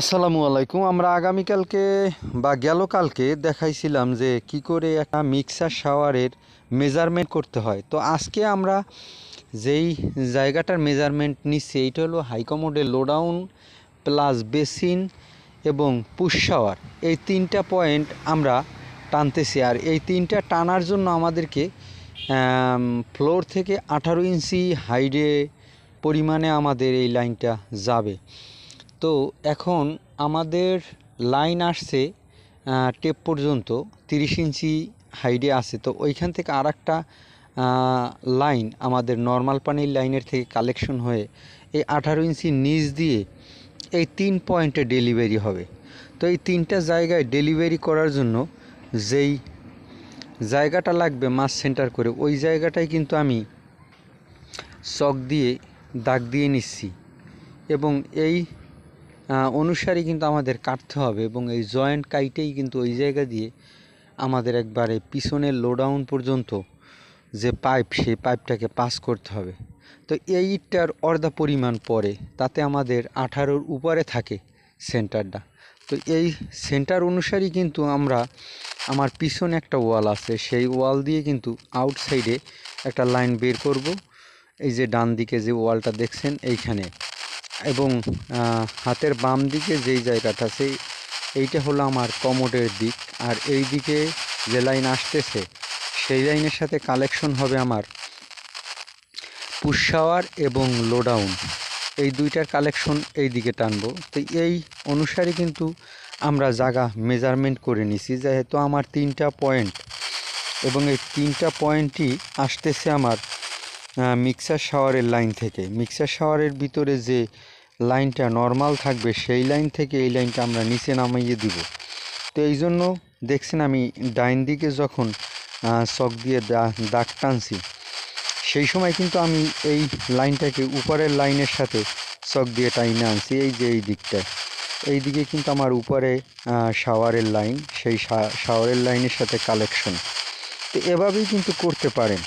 আসসালামু আলাইকুম। আমরা আগামীকালকে বা গেল কালকে দেখাইছিলাম যে কি করে একটা মিক্সার শাওয়ারের মেজারমেন্ট করতে হয়। তো আজকে আমরা যেই জায়গাটার মেজারমেন্ট নিচ্ছি, এইটা হলো হাইকমোডের লোডাউন প্লাস বেসিন এবং পুশ শাওয়ার এই তিনটা পয়েন্ট আমরা টানতেছি আর এই তিনটা টানার জন্য আমাদেরকে ফ্লোর থেকে আঠারো ইঞ্চি হাইডে পরিমাণে আমাদের এই লাইনটা যাবে। তো এখন আমাদের লাইন আসছে টেপ পর্যন্ত তিরিশ ইঞ্চি হাইডে আছে। তো ওইখান থেকে আর একটা লাইন আমাদের নর্মাল পানির লাইনের থেকে কালেকশন হয়ে এই আঠারো ইঞ্চি নিচ দিয়ে এই তিন পয়েন্টে ডেলিভারি হবে। তো এই তিনটা জায়গায় ডেলিভারি করার জন্য যেই জায়গাটা লাগবে মাছ সেন্টার করে, ওই জায়গাটায় কিন্তু আমি চক দিয়ে দাগ দিয়ে নিচ্ছি। এবং এই অনুসারে কিন্তু আমাদের কাটতে হবে এবং এই জয়েন্ট কাইটেই কিন্তু ওই জায়গা দিয়ে আমাদের একবারে পিছনের লোডাউন পর্যন্ত যে পাইপ সেই পাইপটাকে পাস করতে হবে। তো এইটার অর্ধা পরিমাণ পরে তাতে আমাদের আঠারোর উপরে থাকে সেন্টারটা তো এই সেন্টার অনুসারেই কিন্তু আমরা, আমার পিছনে একটা ওয়াল আছে, সেই ওয়াল দিয়ে কিন্তু আউটসাইডে একটা লাইন বের করব। এই যে ডান দিকে যে ওয়ালটা দেখছেন, এইখানে। এবং হাতের বাম দিকে যেই জায়গাটা সেই এইটা হলো আমার কমোডের দিক। আর এই দিকে যে লাইন আসতেছে, সেই লাইনের সাথে কালেকশন হবে আমার পুশ শাওয়ার এবং লোডাউন। এই দুইটার কালেকশন এই দিকে টানবো। তো এই অনুসারে কিন্তু আমরা জায়গা মেজারমেন্ট করে নিছি, যেহেতু আমার তিনটা পয়েন্ট এবং এই তিনটা পয়েন্টই আসতেছে আমার মিক্সার শাওয়ারের লাইন থেকে। মিক্সার শাওয়ারের ভিতরে যে লাইনটা নর্মাল থাকবে, সেই লাইন থেকে এই লাইনটা আমরা নিচে নামাইয়ে দিব। তো এই জন্য দেখছেন আমি ডাইন দিকে যখন চক দিয়ে দাগ টানছি, সেই সময় কিন্তু আমি এই লাইনটাকে উপরের লাইনের সাথে চক দিয়ে টাইনে আনছি, এই যে এই দিকটায়। এই দিকে কিন্তু আমার উপরে শাওয়ারের লাইন সেই শাওয়ারের লাইনের সাথে কালেকশন তো এভাবেই কিন্তু করতে পারেন।